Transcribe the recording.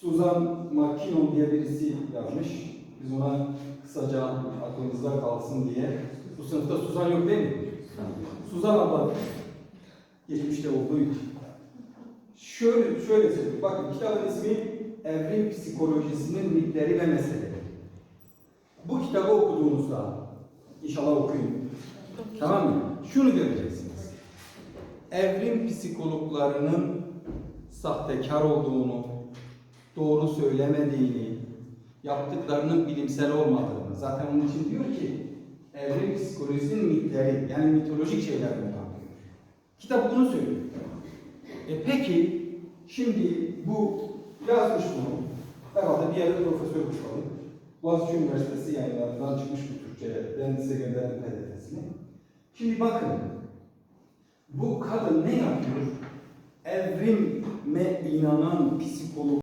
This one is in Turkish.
Suzan McKinnon diye birisi yazmış. Biz ona kısaca aklımızda kalsın diye. Bu sınıfta Suzan yok değil mi? Suzan abla geçmişte olduğu için. Şöyle, şöyle söyleyeyim. Bakın kitabın ismi Evrim Psikolojisinin Mitleri ve Meseleleri. Bu kitabı okuduğunuzda inşallah okuyun. Tamam mı? Şunu göreceksiniz. Evrim psikologlarının sahtekar olduğunu, doğru söylemediğini, yaptıklarının bilimsel olmadığını. Zaten onun için diyor ki evrim psikolojisinin mitleri yani mitolojik şeyler bunlar diyor. Kitap bunu söylüyor. E peki şimdi bu yazmış bunu. Herhalde bir yerde profesör tutalım. Boğaziçi Üniversitesi yayınlarından çıkmış bu Türkçe. Ben size gönderdim PDF'sini. Şimdi bakın. Bu kadın ne yapıyor? Evrime inanan psikolog